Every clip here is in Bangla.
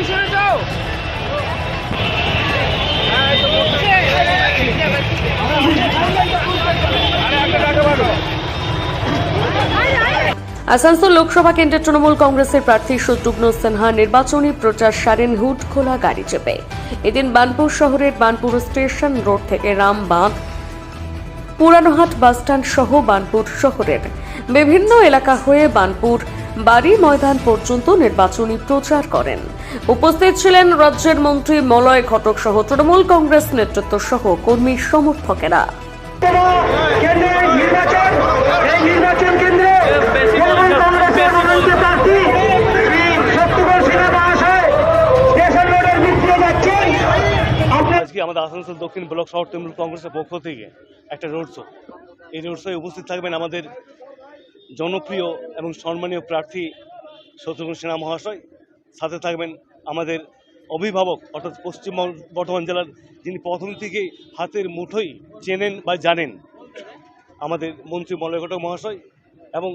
পিছনে যাও আসানসোল লোকসভা কেন্দ্রের তৃণমূল কংগ্রেসের প্রার্থী শত্রুঘ্ন সিনহা নির্বাচনী প্রচার সারেন হুড খোলা গাড়ি চেপে। এদিন বানপুর শহরের বানপুর স্টেশন রোড থেকে রামবাঁধ পুরানোহাট বাসস্ট্যান্ড সহ বানপুর শহরের বিভিন্ন এলাকা হয়ে বানপুর বাড়ি ময়দান পর্যন্ত নির্বাচনী প্রচার করেন। উপস্থিত ছিলেন রাজ্যের মন্ত্রী, মলয় ঘটক সহ তৃণমূল কংগ্রেস নেতৃত্ব সহ কর্মী সমর্থকেরা। আমাদের আসানসোল দক্ষিণ ব্লক শহর তৃণমূল কংগ্রেসের পক্ষ থেকে একটা রোড শো। এই রোড শোয়ে উপস্থিত থাকবেন আমাদের জনপ্রিয় এবং সম্মানীয় প্রার্থী শত্রুঘ্ন সিনহা মহাশয়। সাথে থাকবেন আমাদের অভিভাবক, অর্থাৎ পশ্চিম বর্ধমান জেলার যিনি প্রথম থেকে হাতের মুঠোই চেনেন বা জানেন, আমাদের মন্ত্রী মলয় মহাশয় এবং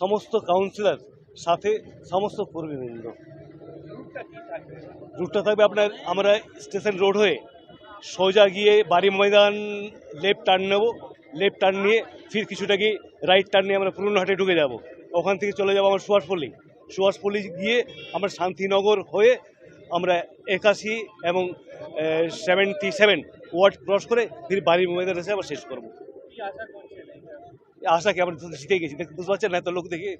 সমস্ত কাউন্সিলর, সাথে সমস্ত কর্মীবৃন্দ। রুটটা থাকবে আপনার, আমরা স্টেশন রোড হয়ে সোজা গিয়ে বাড়ি ময়দান, লেফট টার্ন নেব। লেফট টার্ন নিয়ে ফির কিছুটা গিয়ে রাইট টার্ন নিয়ে আমরা পুরনো হাটে ঢুকে যাব। ওখান থেকে চলে যাব আমার সুভাষপল্লী সুভাষপল্লী গিয়ে আমরা শান্তিনগর হয়ে আমরা একাশি এবং সেভেন্টি সেভেন ওয়ার্ড ক্রস করে ফির বাড়ি ময়দান এসে আবার শেষ করব। আশা কি আমরা তো জিতে গেছি। বুঝতে পারছেন না, এত লোক দেখে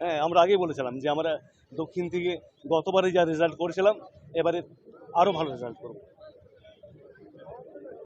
হ্যাঁ আমরা আগেই বলেছিলাম যে আমরা দক্ষিণ থেকে গতবারে যা রেজাল্ট করেছিলাম, এবারে আরও ভালো রেজাল্ট করব।